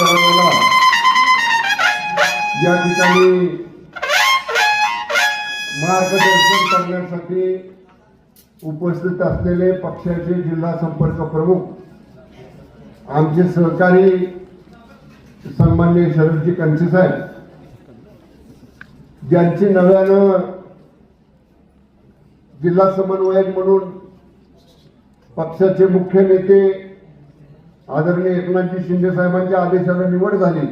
मेळाव्याला या ठिकाणी मार्गदर्शन करण्यासाठी उपस्थित असलेले पक्षाचे जिल्हा संपर्क प्रमुख आमचे सहकारी सन्मान्य शरदजी कंचे साहेब ज्यांची नव्यानं जिल्हा समन्वयक म्हणून पक्षाचे मुख्य नेते आदरणीय एकनाथजी शिंदे साहेबांच्या आदेशाने निवड झाली.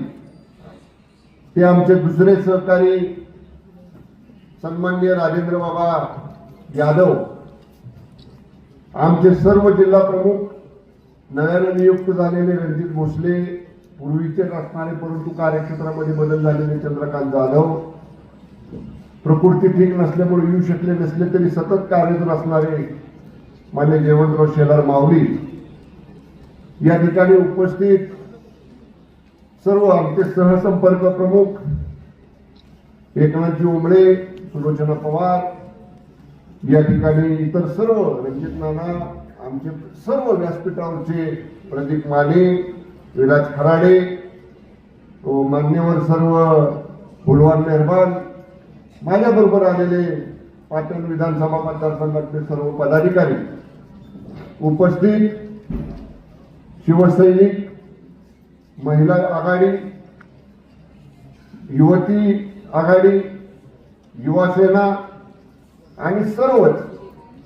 ते आमचे दुसरे सहकारी सन्माननीय राजेंद्र बाबा यादव आमचे सर्व जिल्हा प्रमुख नव्यानं नियुक्त झालेले रणजित भोसले पूर्वीचेच असणारे परंतु कार्यक्षेत्रामध्ये बदल झालेले चंद्रकांत जाधव प्रकृती ठीक नसल्यामुळे येऊ शकले नसले तरी सतत कार्यरत असणारे मान्य जयवंतराव शेलार माऊली या ठिकाणी उपस्थित सर्व आमचे सहसंपर्क प्रमुख एकनाथजी उमळे सुलोचना पवार या ठिकाणी इतर सर्व रणजित नाना आमचे सर्व व्यासपीठावरचे प्रदीप माने विराज खराडे व मान्यवर सर्व फुलवान मेहरबान माझ्याबरोबर आलेले पाटण विधानसभा मतदारसंघातले सर्व पदाधिकारी उपस्थित शिवसैनिक महिला आघाडी युवती आघाडी युवासेना आणि सर्वच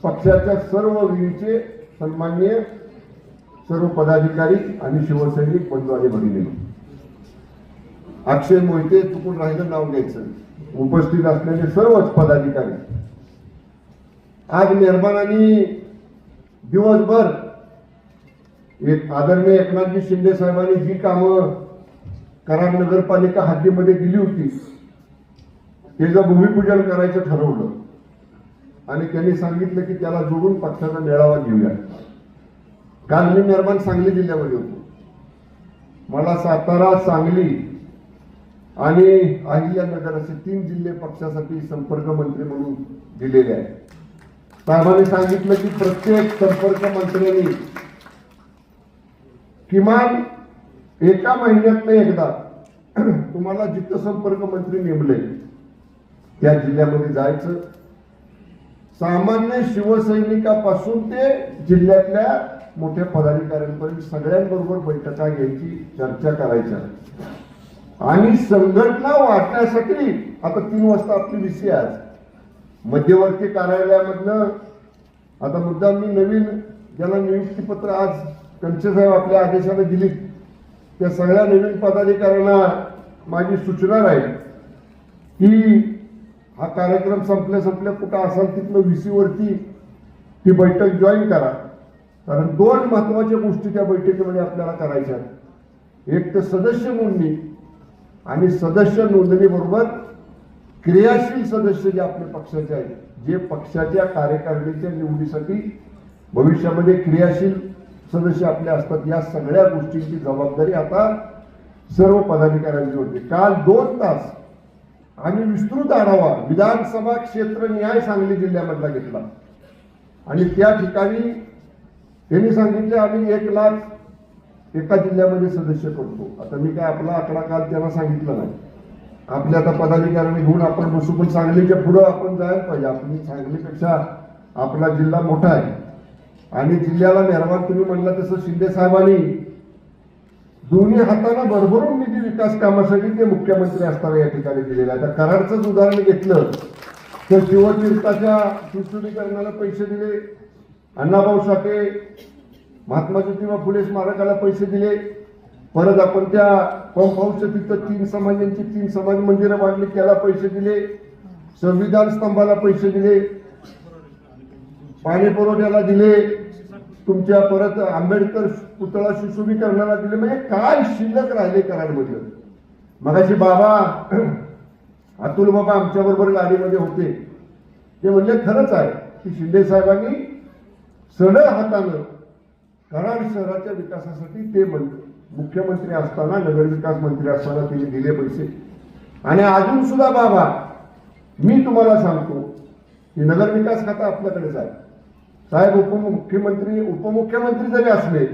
पक्षाच्या सर्व विंगचे सन्मान्य सर्व पदाधिकारी आणि शिवसैनिक बंधू आणि भगिनी अक्षय मोहिते चुकून राहिलं नाव घ्यायचं. उपस्थित असलेले सर्वच पदाधिकारी. आज निर्माणाने दिवसभर एक आदरणीय एकनाथजी शिंदे साहेबांनी जी कामं कराड नगरपालिका हद्दीमध्ये दिली होती त्याचं भूमिपूजन करायचं ठरवलं आणि त्यांनी सांगितलं की त्याला जोडून पक्षाचा मेळावा घेऊया. काल मी निर्माण सांगली जिल्ह्यामध्ये होतो. मला सातारा सांगली आणि अहिल्यानगर असे तीन जिल्हे पक्षासाठी संपर्क मंत्री म्हणून दिलेले आहेत. साहेबांनी सांगितलं की प्रत्येक संपर्क मंत्र्यांनी किमान एका महिन्यात एकदा तुम्हाला जिथं संपर्क मंत्री नेमले त्या जिल्ह्यामध्ये जायचं. सामान्य शिवसैनिकापासून ते जिल्ह्यातल्या मोठ्या पदाधिकाऱ्यांपर्यंत सगळ्यांबरोबर बैठका घ्यायची चर्चा करायच्या. आणि संघटना वाटण्यासाठी आता तीन वाजता आपली विषय आज. मध्यवर्ती कार्यालयामधनं आता मुद्दा मी नवीन ज्याला नियुक्तीपत्र आज साहेब आपल्या आदेशाने दिली त्या सगळ्या नवीन पदाधिकाऱ्यांना माझी सूचना राहील की हा कार्यक्रम संपल्या संपल्या कुठं असाल तिथलं व्ही सीवरती ती बैठक जॉईन करा कारण दोन महत्त्वाच्या गोष्टी त्या बैठकीमध्ये आपल्याला करायच्या आहेत. एक तर सदस्य नोंदणी आणि सदस्य नोंदणीबरोबर क्रियाशील सदस्य जे आपल्या पक्षाचे आहेत जे पक्षाच्या कार्यकारिणीच्या निवडीसाठी भविष्यामध्ये क्रियाशील सदस्य आपले असतात या सगळ्या गोष्टींची जबाबदारी आता सर्व पदाधिकाऱ्यांची होती. काल दोन तास आम्ही विस्तृत आढावा विधानसभा क्षेत्र न्याय सांगली जिल्ह्यामधला घेतला. आणि त्या ठिकाणी त्यांनी सांगितले आम्ही एक लाख एका जिल्ह्यामध्ये सदस्य करतो. आता मी काय आपला आकडा काल त्यांना सांगितलं नाही. आपल्या आता पदाधिकाऱ्यांनी घेऊन आपण बसू पण सांगलीच्या पुढं आपण जायला पाहिजे. आपण सांगलीपेक्षा आपला जिल्हा मोठा आहे. आणि जिल्ह्याला मेहरबान तुम्ही म्हणला तसं शिंदे साहेबांनी दोन्ही हाताने भरभरून निधी विकास कामासाठी ते मुख्यमंत्री असताना या ठिकाणी दिलेला आहे. आता कराडचंच उदाहरण घेतलं तर शिवतीर्थाच्या सुशुद्धीकरणाला पैसे दिले अण्णाभाऊ साठे महात्मा ज्योतिबा फुले स्मारकाला पैसे दिले परत आपण त्या पंप हाऊसच्या तिथं तीन समाजांची तीन समाज मंदिरं बांधली त्याला पैसे दिले संविधान स्तंभाला पैसे दिले पाणी पुरवठ्याला दिले तुमच्या परत आंबेडकर पुतळा सुशोभीकरणाला दिले. म्हणजे काय शिल्लक राहिले कराडमधलं? मगाशी बाबा अतुल बाबा आमच्या बरोबर गाडीमध्ये होते. ते म्हणले खरंच आहे की शिंदे साहेबांनी सरळ हातानं कराड शहराच्या विकासासाठी ते मंत्री मुख्यमंत्री असताना नगरविकास मंत्री असताना तिने दिले पैसे. आणि अजून सुद्धा बाबा मी तुम्हाला सांगतो की नगरविकास खाता आपल्याकडेच आहे. साहेब उपमुख्यमंत्री उपमुख्यमंत्री जरी असले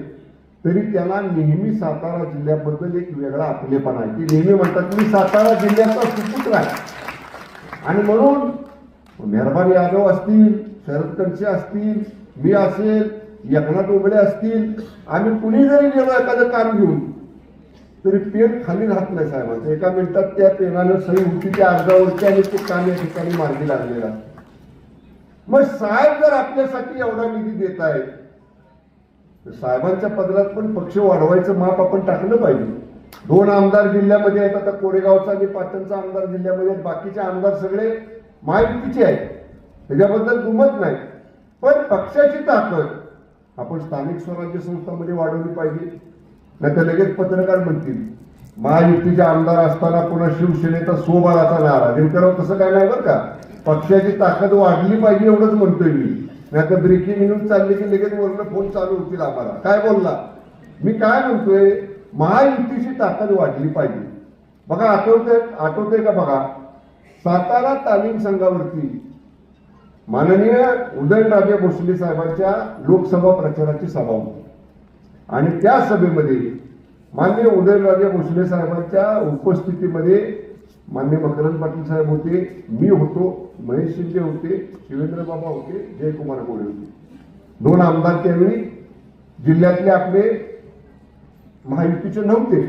तरी त्यांना नेहमी सातारा जिल्ह्याबद्दल एक वेगळा आपलेपणा आहे. ते नेहमी म्हणतात मी सातारा जिल्ह्याचा सुपुत्र आहे. आणि म्हणून मेहरबान यादव असतील शरद कणसे असतील मी असेल एकनाथ उघडे असतील आम्ही कुणी जरी गेलो एखादं काम घेऊन तरी पेन खाली राहत नाही साहेबांचं एका मिनिटात त्या पेनानं सही होती त्या अर्जावरती आणि ते काम या ठिकाणी मार्गी लागलेला मग साहेब जर आपल्यासाठी एवढा निधी देत आहेत तर साहेबांच्या पदरात पण पक्ष वाढवायचं माप आपण टाकलं पाहिजे. दोन आमदार जिल्ह्यामध्ये आहेत आता कोरेगावचा आणि पाटणचा आमदार जिल्ह्यामध्ये आहेत बाकीचे आमदार सगळे महायुतीचे आहेत. त्याच्याबद्दल दुमत नाही. पण पक्षाची ताकद आपण स्थानिक स्वराज्य संस्थांमध्ये वाढवली पाहिजे. नाही तर लगेच पत्रकार म्हणतील महायुतीचे आमदार असताना पुन्हा शिवसेनेचा सोबाराचा नारा. देवकराव तसं काय नाही बरं का? पक्षाची ताकद वाढली पाहिजे एवढंच म्हणतोय मी. नाही तर ब्रेकिंग न्यूज चालली की लगेच वरनं फोन चालू होतील आम्हाला. काय बोलला? मी काय म्हणतोय? महायुतीची ताकद वाढली पाहिजे. बघा आठवते आठवते का बघा? सातारा तालीम संघावरती माननीय उदयनराजे भोसले साहेबांच्या लोकसभा प्रचाराची सभा होती. आणि त्या सभेमध्ये माननीय उदयनराजे भोसले साहेबांच्या उपस्थितीमध्ये मान्य मकरंद पाटील साहेब होते मी होतो महेश शिंदे होते शिवेंद्र बाबा होते जयकुमार गोळे होते. दोन आमदार त्यावेळी जिल्ह्यातले आपले महायुतीचे नव्हते.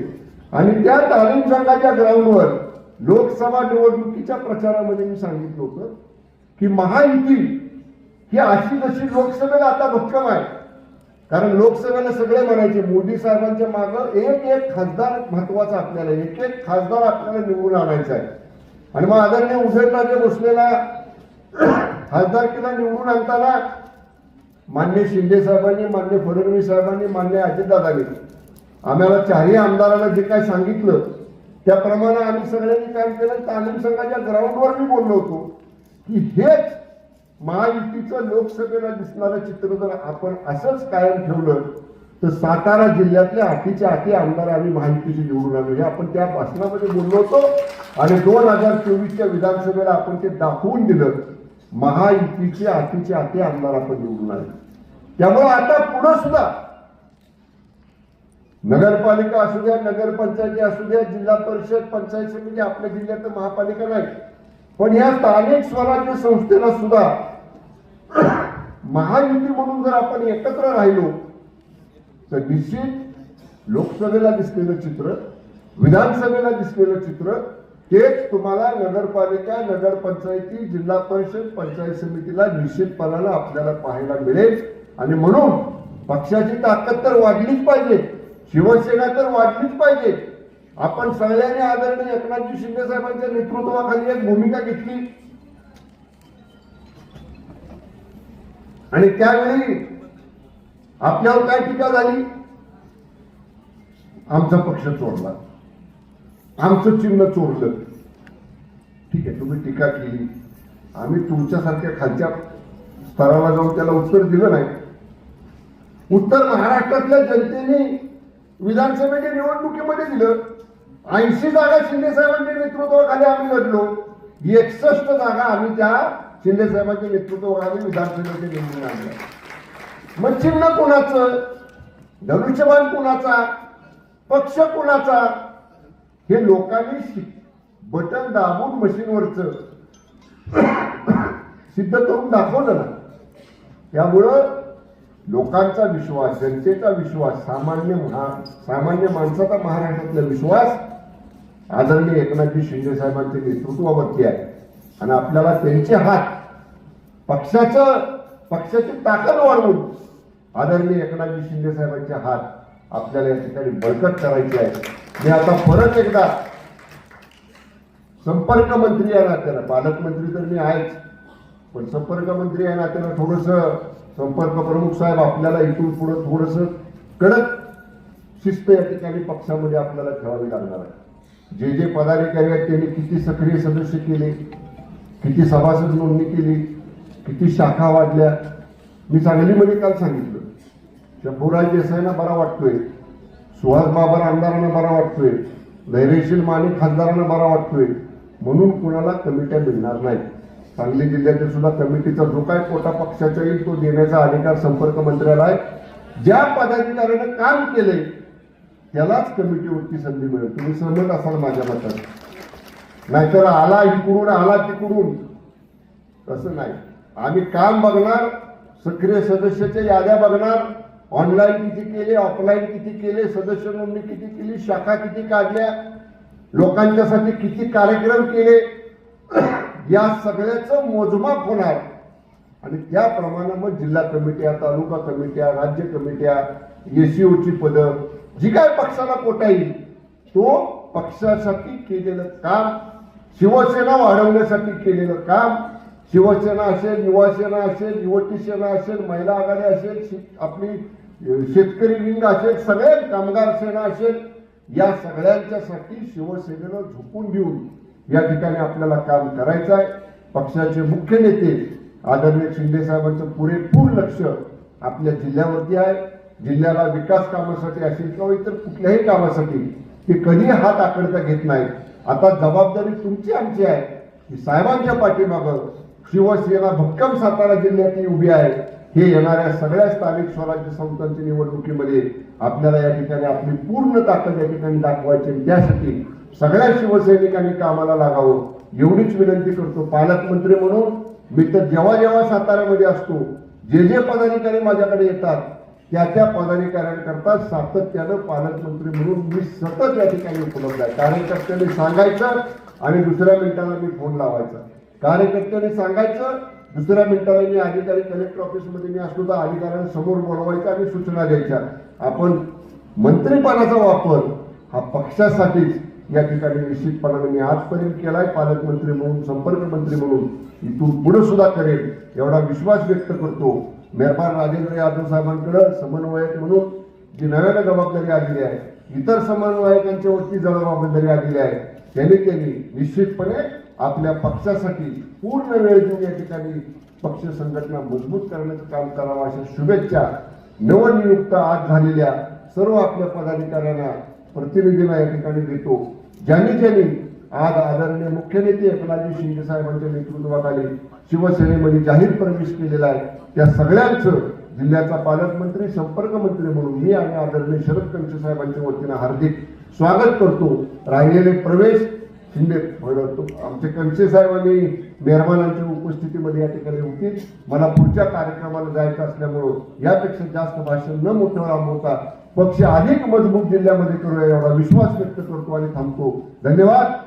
आणि त्या तालीम संघाच्या ग्राउंडवर लोकसभा निवडणुकीच्या प्रचारामध्ये मी सांगितलं होतं की महायुती ही अशी जशी लोकसभेला आता भक्कम आहे कारण लोकसभेला सगळे म्हणायचे मोदी साहेबांच्या मागं एक एक खासदार महत्त्वाचा आपल्याला एक एक खासदार आपल्याला निवडून आणायचा आहे. आणि मग आदरणीय उसेनराजे भोसलेला खासदारकीला निवडून आणताना मान्य शिंदे साहेबांनी मान्य फडणवीस साहेबांनी मान्य अजितदादांनी आम्हाला चारही आमदाराला जे काय सांगितलं त्याप्रमाणे आम्ही सगळ्यांनी काय केलं. तालीम संघाच्या ग्राउंडवर मी बोललो होतो की हेच महायुतीचं लोकसभेला दिसणारं चित्र जर आपण असंच कायम ठेवलं तर सातारा जिल्ह्यातल्या आठीच्या आठी आमदार आम्ही महायुतीचे निवडून आलो. हे आपण त्या भाषणामध्ये बोललो होतो. आणि दोन हजार चोवीसच्या विधानसभेला आपण ते दाखवून दिलं. महायुतीचे आठीचे आठी आमदार आपण निवडून आले. त्यामुळे आता पुढं सुद्धा नगरपालिका असू द्या नगरपंचायती असू द्या जिल्हा परिषद पंचायत समिती आपल्या जिल्ह्यात तर महापालिका नाही. पण या स्थानिक स्वराज्य संस्थेला सुद्धा महायुती म्हणून जर आपण एकत्र राहिलो तर निश्चित लोकसभेला दिसलेलं चित्र विधानसभेला दिसलेलं चित्र तेच तुम्हाला नगरपालिका नगरपंचायती जिल्हा परिषद पंचायत समितीला निश्चितपणाला आपल्याला पाहायला मिळेल. आणि म्हणून पक्षाची ताकद तर वाढलीच पाहिजे शिवसेना तर वाढलीच पाहिजे. आपण सगळ्यांनी आदरणीय एकनाथजी शिंदे साहेबांच्या नेतृत्वाखाली एक भूमिका घेतली. आणि त्यावेळी आपल्यावर काय टीका झाली? आमचा पक्ष चोरला. आमचं चिन्ह चोरलं. ठीक आहे तुम्ही टीका केली. आम्ही तुमच्यासारख्या खालच्या स्तराला जाऊन त्याला उत्तर दिलं नाही. उत्तर महाराष्ट्रातल्या जनतेने विधानसभेच्या निवडणुकीमध्ये दिलं. ऐंशी जागा शिंदे साहेबांच्या नेतृत्वाखाली आम्ही लढलो. एकसष्ट जागा आम्ही त्या शिंदे साहेबांच्या नेतृत्वाखाली विधानसभेचे निवडून आले. मग चिन्ह कोणाचं? धनुष्यबाण कोणाचा? पक्ष कोणाचा? हे लोकांनी शि- बटन दाबून मशीनवरच सिद्ध करून दाखवलं ना. त्यामुळं लोकांचा विश्वास जनतेचा विश्वास सामान्य महा- सामान्य माणसाचा महाराष्ट्रातला विश्वास आदरणीय एकनाथजी शिंदे साहेबांच्या नेतृत्वावरती आहे. आणि आपल्याला त्यांचे हात पक्षाचं पक्षाची ताकद वाढवून आदरणीय एकनाथजी शिंदे साहेबांचे हात आपल्याला या ठिकाणी बळकट करायचे आहे मी आता परत एकदा संपर्क मंत्री या नात्यानं पालकमंत्री तर मी आहेच पण संपर्क मंत्री या नात्यानं थोडस संपर्क प्रमुख साहेब आपल्याला इथून पुढे थोडस कडक शिस्त या ठिकाणी पक्षामध्ये आपल्याला ठेवावी लागणार आहे. जे जे पदाधिकारी आहेत त्यांनी किती सक्रिय सदस्य केले किती सभासद नोंदणी केली किती शाखा वाढल्या. मी सांगलीमध्ये काल सांगितलं शंभूराज देसाईंना बरा वाटतोय सुहास बाबर आमदारांना बरा वाटतोय धैर्यशील माने खासदारांना बरा वाटतोय म्हणून कुणाला कमिट्या मिळणार नाहीत. सांगली जिल्ह्यातील सुद्धा कमिटीचा जो काय कोटा पक्षाचा येईल तो देण्याचा अधिकार संपर्क मंत्र्याला आहे. ज्या पदाधिकाऱ्यानं काम केले त्यालाच कमिटीवरती संधी मिळेल. तुम्ही सहमत असाल माझ्या मतात नाहीतर आला इकडून आला तिकडून. तसं नाही. आम्ही काम बघणार सक्रिय सदस्याच्या याद्या बघणार ऑनलाईन किती केले ऑफलाईन किती केले सदस्य नोंदणी किती केली शाखा किती काढल्या लोकांच्यासाठी किती कार्यक्रम केले या सगळ्याचं मोजमाप होणार. आणि त्याप्रमाणे मग जिल्हा कमिट्या तालुका कमिट्या राज्य कमिट्या एसीओची पदं जी काय पक्षाला कोटा येईल तो पक्षासाठी केलेलं काम शिवसेना वाढवण्यासाठी केलेलं काम शिवसेना असेल युवासेना असेल युवती सेना असेल महिला आघाडी असेल शे- आपली शेतकरी विंग असेल सगळे कामगार सेना असेल या सगळ्यांच्यासाठी शिवसेनेनं झोपून देऊन या ठिकाणी आपल्याला काम करायचं आहे. पक्षाचे मुख्य नेते आदरणीय शिंदे साहेबांचं पुरेपूर लक्ष आपल्या जिल्ह्यावरती आहे. जिल्ह्याला विकास कामासाठी असेल किंवा इतर कुठल्याही कामासाठी ते कधी हात आकडता घेत नाहीत. आता जबाबदारी तुमची आमची आहे. की साहेबांच्या पाठीमागं शिवसेना भक्कम सातारा जिल्ह्यातली उभी आहे. हे येणाऱ्या सगळ्या स्थानिक स्वराज्य संस्थांच्या निवडणुकीमध्ये आपल्याला या ठिकाणी आपली पूर्ण ताकद या ठिकाणी दाखवायची त्यासाठी सगळ्या शिवसैनिकांनी कामाला लागावं. एवढीच विनंती करतो. पालकमंत्री म्हणून मी तर जेव्हा जेव्हा साताऱ्यामध्ये असतो जे जे पदाधिकारी माझ्याकडे येतात त्या त्या पदाधिकाऱ्यांकरता सातत्यानं पालकमंत्री म्हणून मी सतत या ठिकाणी उपलब्ध आहे. कार्यकर्त्यांनी सांगायचं आणि दुसऱ्या मिनिटाला मी फोन लावायचा. कार्यकर्त्यांनी सांगायचं दुसऱ्या मिनिटाला मी अधिकारी कलेक्टर ऑफिसमध्ये मी असलो तर अधिकाऱ्यांसमोर बोलवायचं आणि सूचना द्यायच्या. आपण मंत्रीपणाचा वापर हा पक्षासाठीच या ठिकाणी निश्चितपणाने मी आजपर्यंत केलाय. पालकमंत्री म्हणून संपर्क मंत्री म्हणून इथून पुढे सुद्धा करेल एवढा विश्वास व्यक्त करतो. मेहरबान राजेंद्र यादव साहेबांकडे समन्वयक म्हणून जी नव्यानं जबाबदारी आलेली आहे इतर समन्वयकांच्या वरती जबाबदारी आलेली आहे त्यांनी त्यांनी निश्चितपणे आपल्या पक्षासाठी पूर्ण वेळ देऊन या ठिकाणी पक्ष संघटना मजबूत करण्याचं काम करावं अशा शुभेच्छा नवनियुक्त आज झालेल्या सर्व आपल्या पदाधिकाऱ्यांना प्रतिनिधींना या ठिकाणी देतो. ज्यांनी ज्यांनी आज आदरणीय मुख्य नेते एकनाथजी शिंदे साहेबांच्या नेतृत्वाखाली शिवसेनेमध्ये जाहीर प्रवेश केलेला आहे. त्या सगळ्यांचं जिल्ह्याचा पालकमंत्री संपर्क मंत्री म्हणून मी आणि आदरणीय शरद कंचे साहेबांच्या वतीनं हार्दिक स्वागत करतो. राहिलेले प्रवेश शिंदे म्हणतो आमचे कंचे साहेबांनी मेहरमानांच्या उपस्थितीमध्ये या ठिकाणी होती. मला पुढच्या कार्यक्रमाला जायचं असल्यामुळं यापेक्षा जास्त भाषण न मोठं लांबवता पक्ष अधिक मजबूत जिल्ह्यामध्ये करूया एवढा विश्वास व्यक्त करतो आणि थांबतो. धन्यवाद.